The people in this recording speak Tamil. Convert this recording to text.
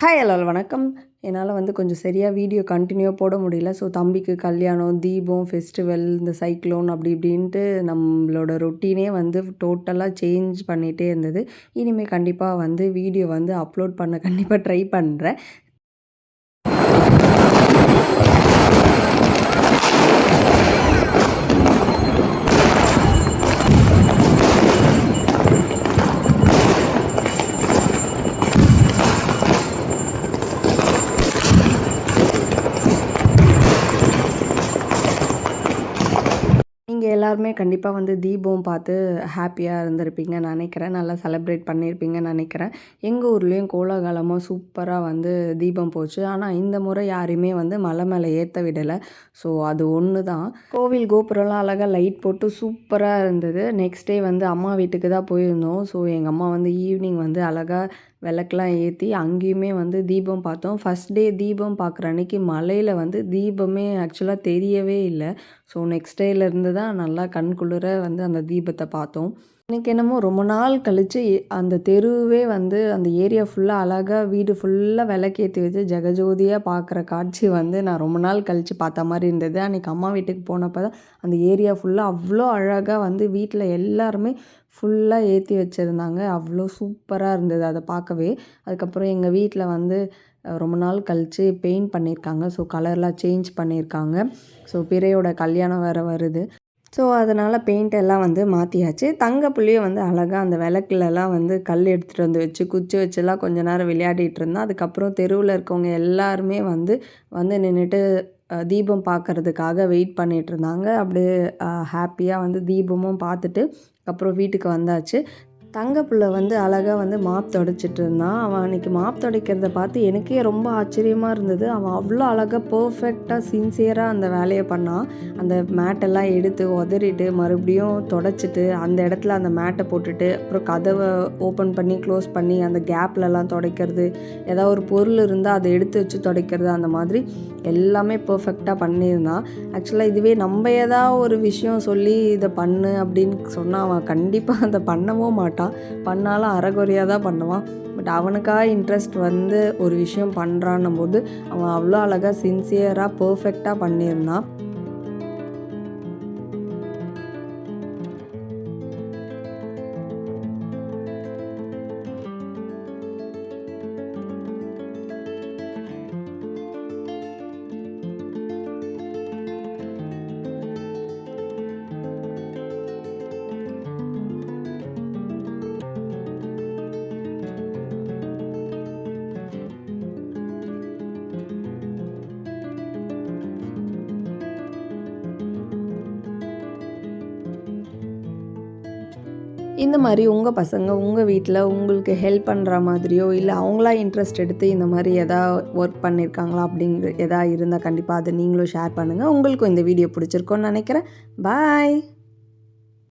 ஹாய் ஹலோ வணக்கம். என்னால் வந்து கொஞ்சம் சரியாக வீடியோ கண்டினியூ போட முடியல. ஸோ தம்பிக்கு கல்யாணம் தீபம் ஃபெஸ்டிவல் இந்த சைக்ளோன் அப்படி இப்படின்ட்டு நம்மளோட ரொட்டீனே வந்து டோட்டலாக சேஞ்ச் பண்ணிகிட்டே இருந்தது. இனிமேல் கண்டிப்பாக வந்து வீடியோ வந்து அப்லோட் பண்ண கண்டிப்பாக ட்ரை பண்ணுறேன் எல்லாருமே கண்டிப்பாக வந்து தீபம் பார்த்து ஹாப்பியாக இருந்திருப்பீங்க நினைக்கிறேன். நல்லா செலிப்ரேட் பண்ணியிருப்பீங்கன்னு நினைக்கிறேன். எங்கள் ஊர்லேயும் கோலாகலமாக சூப்பராக வந்து தீபம் போச்சு. ஆனால் இந்த முறை யாரையுமே வந்து மலை மேலே ஏற்ற விடலை. ஸோ அது ஒன்று தான் கோவில் கோபுரம்லாம் அழகாக லைட் போட்டு சூப்பராக இருந்தது. நெக்ஸ்ட் டே வந்து அம்மா வீட்டுக்கு தான் போயிருந்தோம். ஸோ எங்கள் அம்மா வந்து ஈவினிங் வந்து அழகாக விளக்கெலாம் ஏற்றி அங்கேயுமே வந்து தீபம் பார்த்தோம். ஃபஸ்ட் டே தீபம் பார்க்குற அன்றைக்கி மலையில் வந்து தீபமே ஆக்சுவலாக தெரியவே இல்லை. ஸோ நெக்ஸ்ட் டேலேருந்து தான் நல்லா கண் குளிர வந்து அந்த தீபத்தை பார்த்தோம். எனக்கு என்னமோ ரொம்ப நாள் கழித்து அந்த தெருவே வந்து அந்த ஏரியா ஃபுல்லாக அழகாக வீடு ஃபுல்லாக விளக்கேற்றி வச்சு ஜெகஜோதியாக பார்க்குற காட்சி வந்து நான் ரொம்ப நாள் கழித்து பார்த்த மாதிரி இருந்தது. அன்றைக்கி அம்மா வீட்டுக்கு போனப்போ தான் அந்த ஏரியா ஃபுல்லாக அவ்வளோ அழகாக வந்து வீட்டில் எல்லாருமே ஃபுல்லாக ஏற்றி வச்சுருந்தாங்க. அவ்வளோ சூப்பராக இருந்தது அதை பார்க்கவே. அதுக்கப்புறம் எங்கள் வீட்டில் வந்து ரொம்ப நாள் கழித்து பெயிண்ட் பண்ணியிருக்காங்க ஸோ கலர்லாம் சேஞ்ச் பண்ணியிருக்காங்க ஸோ பிறையோட கல்யாணம் வேறு வருது. ஸோ அதனால் பெயிண்ட் எல்லாம் வந்து மாற்றியாச்சு தங்க புள்ளியை வந்து அழகாக அந்த விளக்குலலாம் வந்து கல் எடுத்துகிட்டு வந்து வச்சு குச்சி வச்செல்லாம் கொஞ்ச நேரம் விளையாடிட்டு இருந்தோம் அதுக்கப்புறம் தெருவில் இருக்கவங்க எல்லாருமே வந்து வந்து நின்றுட்டு தீபம் பார்க்குறதுக்காக வெயிட் பண்ணிகிட்டு இருந்தாங்க. அப்படியே ஹாப்பியாக வந்து தீபமும் பார்த்துட்டு அப்புறம் வீட்டுக்கு வந்தாச்சு. தங்கப்பிள்ளை வந்து அழகாக வந்து மாப் தொடச்சிட்டு இருந்தான் அவன் அன்றைக்கி மாப் துடைக்கிறத பார்த்து எனக்கே ரொம்ப ஆச்சரியமாக இருந்தது. அவன் அவ்வளோ அழகாக பர்ஃபெக்டாக சின்சியராக அந்த வேலையை பண்ணான் அந்த மேட்டெல்லாம் எடுத்து உதறிட்டு மறுபடியும் தொடச்சிட்டு அந்த இடத்துல அந்த மேட்டை போட்டுட்டு அப்புறம் கதவை ஓப்பன் பண்ணி க்ளோஸ் பண்ணி அந்த கேப்லலாம் துடைக்கிறது ஏதாவது ஒரு பொருள் இருந்தால் அதை எடுத்து வச்சு துடைக்கிறது அந்த மாதிரி எல்லாமே பர்ஃபெக்டாக பண்ணியிருந்தான் ஆக்சுவலாக இதுவே நம்ம ஏதாவது ஒரு விஷயம் சொல்லி இதை பண்ணு அப்படின்னு சொன்னால் அவன் கண்டிப்பாக அதை பண்ணவும் மாட்டான் மாட்டான் பண்ணாலும் அறகுறையாக தான் பண்ணுவான். பட் அவனுக்காக இன்ட்ரெஸ்ட் வந்து ஒரு விஷயம் பண்ணுறான்னும் போது அவன் அவ்வளோ அழகாக சின்சியராக பர்ஃபெக்டாக பண்ணியிருந்தான். இந்த மாதிரி உங்கள் பசங்க உங்கள் வீட்டில் உங்களுக்கு ஹெல்ப் பண்ணுற மாதிரியோ இல்லை அவங்களா இன்ட்ரெஸ்ட் எடுத்து இந்த மாதிரி எதா ஒர்க் பண்ணியிருக்காங்களா அப்படிங்கிற எதா இருந்தால் கண்டிப்பாக அதை நீங்களும் ஷேர் பண்ணுங்கள் உங்களுக்கும் இந்த வீடியோ பிடிச்சிருக்கோன்னு நினைக்கிறேன். பாய்